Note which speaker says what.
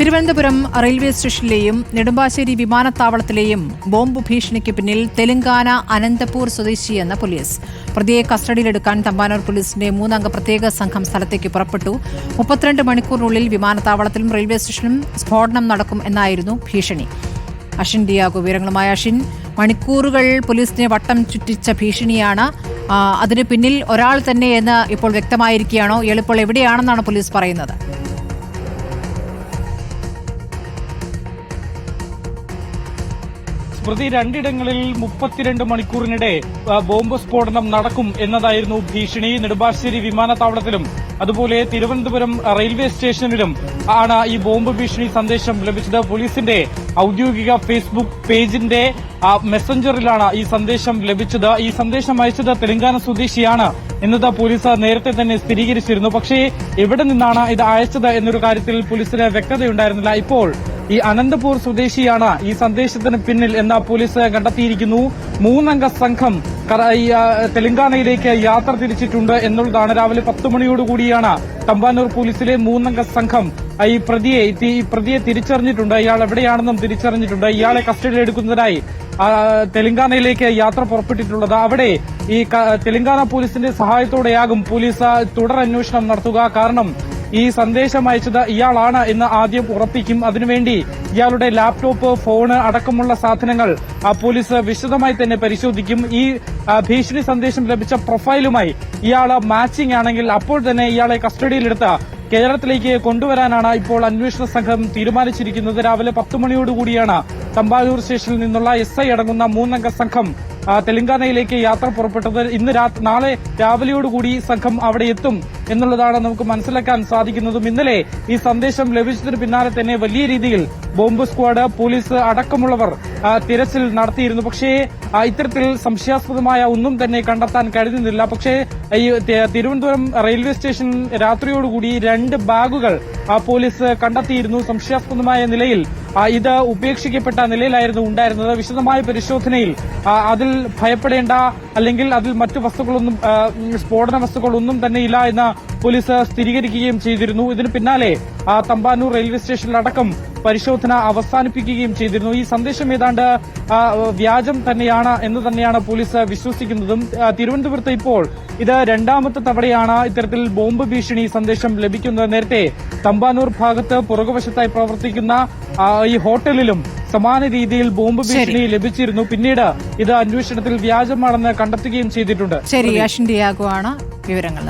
Speaker 1: Thiruvananthapuram railway സ്റ്റേഷനിലെയും നെടുമ്പാശ്ശേരി വിമാനത്താവളത്തിലെയും bomb ഭീഷണിക്ക് പിന്നിൽ തെലങ്കാന അനന്തപൂർ സ്വദേശി സ്വദേശിയെന്ന പോലീസ്. പ്രതിയെ കസ്റ്റഡിയിലെടുക്കാൻ തമ്പാനൂർ പോലീസിന്റെ മൂന്നംഗ പ്രത്യേക സംഘം സ്ഥലത്തേക്ക് പുറപ്പെട്ടു. മുപ്പത്തിരണ്ട് മണിക്കൂറിനുള്ളിൽ വിമാനത്താവളത്തിലും റെയിൽവേ സ്റ്റേഷനിലും സ്ഫോടനം നടക്കും എന്നായിരുന്നു ഭീഷണി. അഷിൻ ഡിയാഗോ വിവരങ്ങളുമായി അഷിൻ മണിക്കൂറുകൾ പോലീസിനെ വട്ടം ചുറ്റിച്ച ഭീഷണിയാണ്. അതിനു പിന്നിൽ ഒരാൾ തന്നെ എന്ന് ഇപ്പോൾ വ്യക്തമായിരിക്കുകയാണോ? ഇയാൾ ഇപ്പോൾ എവിടെയാണെന്നാണ് പോലീസ് പറയുന്നത്.
Speaker 2: സ്മൃതി രണ്ടിടങ്ങളിൽ മുപ്പത്തിരണ്ട് മണിക്കൂറിനിടെ ബോംബ് സ്ഫോടനം നടക്കും എന്നതായിരുന്നു ഭീഷണി. നെടുമ്പാശ്ശേരി വിമാനത്താവളത്തിലും അതുപോലെ തിരുവനന്തപുരം റെയിൽവേ സ്റ്റേഷനിലും ആണ് ഈ ബോംബ് ഭീഷണി സന്ദേശം ലഭിച്ചത്. പോലീസിന്റെ ഔദ്യോഗിക ഫേസ്ബുക്ക് പേജിന്റെ മെസ്സഞ്ചറിലാണ് ഈ സന്ദേശം ലഭിച്ചത്. ഈ സന്ദേശം അയച്ചത് തെലങ്കാന സ്വദേശിയാണ് എന്നത് പോലീസ് നേരത്തെ തന്നെ സ്ഥിരീകരിച്ചിരുന്നു. പക്ഷേ എവിടെ നിന്നാണ് ഇത് അയച്ചത് എന്നൊരു കാര്യത്തിൽ പോലീസിന് വ്യക്തതയുണ്ടായിരുന്നില്ല. ഇപ്പോൾ ഈ അനന്തപൂർ സ്വദേശിയാണ് ഈ സന്ദേശത്തിന് പിന്നിൽ എന്ന് പോലീസ് കണ്ടെത്തിയിരിക്കുന്നു. മൂന്നംഗ സംഘം തെലങ്കാനയിലേക്ക് യാത്ര തിരിച്ചിട്ടുണ്ട് എന്നുള്ളതാണ് രാവിലെ പത്ത് മണിയോടുകൂടിയാണ് തമ്പാനൂർ പോലീസിലെ മൂന്നംഗ സംഘം. ഈ പ്രതിയെ ഈ പ്രതിയെ തിരിച്ചറിഞ്ഞിട്ടുണ്ട്. ഇയാൾ എവിടെയാണെന്നും തിരിച്ചറിഞ്ഞിട്ടുണ്ട്. ഇയാളെ കസ്റ്റഡിയിൽ എടുക്കുന്നതിനായി തെലങ്കാനയിലേക്ക് യാത്ര പുറപ്പെട്ടിട്ടുള്ളത്. അവിടെ ഈ തെലങ്കാന പോലീസിന്റെ സഹായത്തോടെയാകും പോലീസ് തുടരന്വേഷണം നടത്തുക. കാരണം ഈ സന്ദേശം അയച്ചത് ഇയാളാണ് എന്ന് ആദ്യം ഉറപ്പിക്കും. അതിനുവേണ്ടി ഇയാളുടെ ലാപ്ടോപ്പ് ഫോണ് അടക്കമുള്ള സാധനങ്ങൾ പോലീസ് വിശദമായി തന്നെ പരിശോധിക്കും. ഈ ഭീഷണി സന്ദേശം ലഭിച്ച പ്രൊഫൈലുമായി ഇയാൾ മാച്ചിങ് ആണെങ്കിൽ അപ്പോൾ തന്നെ ഇയാളെ കസ്റ്റഡിയിലെടുത്ത് കേരളത്തിലേക്ക് കൊണ്ടുവരാനാണ് ഇപ്പോൾ അന്വേഷണ സംഘം തീരുമാനിച്ചിരിക്കുന്നത്. രാവിലെ പത്ത് മണിയോടുകൂടിയാണ് തമ്പാനൂർ സ്റ്റേഷനിൽ നിന്നുള്ള എസ് ഐ അടങ്ങുന്ന മൂന്നംഗ സംഘം തെലങ്കാനയിലേക്ക് യാത്ര പുറപ്പെട്ടത് ഇന്ന് നാളെ രാവിലെയോടുകൂടി സംഘം അവിടെ എത്തും എന്നുള്ളതാണ് നമുക്ക് മനസ്സിലാക്കാൻ സാധിക്കുന്നതും. ഇന്നലെ ഈ സന്ദേശം ലഭിച്ചതിന് പിന്നാലെ തന്നെ വലിയ രീതിയിൽ ബോംബ് സ്ക്വാഡ് പോലീസ് അടക്കമുള്ളവർ തിരച്ചിൽ നടത്തിയിരുന്നു. പക്ഷേ ഇത്തരത്തിൽ സംശയാസ്പദമായ ഒന്നും തന്നെ കണ്ടെത്താൻ കഴിയുന്നില്ല പക്ഷേ ഈ തിരുവനന്തപുരം റെയിൽവേ സ്റ്റേഷൻ രാത്രിയോടുകൂടി രണ്ട് ബാഗുകൾ പോലീസ് കണ്ടെത്തിയിരുന്നു. സംശയാസ്പദമായ നിലയിൽ ഇത് ഉപേക്ഷിക്കപ്പെട്ട നിലയിലായിരുന്നു ഉണ്ടായിരുന്നത്. വിശദമായ പരിശോധനയിൽ അതിൽ ഭയപ്പെടേണ്ട അല്ലെങ്കിൽ അതിൽ മറ്റു വസ്തുക്കളൊന്നും സ്ഫോടന വസ്തുക്കളൊന്നും തന്നെ ഇല്ല എന്ന് പോലീസ് സ്ഥിരീകരിക്കുകയും ചെയ്തിരുന്നു. ഇതിന് പിന്നാലെ തമ്പാനൂർ റെയിൽവേ സ്റ്റേഷനിലടക്കം പരിശോധന അവസാനിപ്പിക്കുകയും ചെയ്തിരുന്നു. ഈ സന്ദേശം ഏതാണ്ട് വ്യാജം തന്നെയാണ് എന്ന് തന്നെയാണ് പോലീസ് വിശ്വസിക്കുന്നതും. തിരുവനന്തപുരത്ത് ഇപ്പോൾ ഇത് രണ്ടാമത്തെ തവണയാണ് ഇത്തരത്തിൽ ബോംബ് ഭീഷണി സന്ദേശം ലഭിക്കുന്നത്. നേരത്തെ തമ്പാനൂർ ഭാഗത്ത് പുറകുവശത്തായി പ്രവർത്തിക്കുന്ന ഈ ഹോട്ടലിലും സമാന രീതിയിൽ ബോംബ് ഭീഷണി ലഭിച്ചിരുന്നു. പിന്നീട് ഇത് അന്വേഷണത്തിൽ വ്യാജമാണെന്ന് കണ്ടെത്തുകയും ചെയ്തിട്ടുണ്ട്.
Speaker 1: ശരി ഡിയാഗോ ആണ് വിവരങ്ങൾ.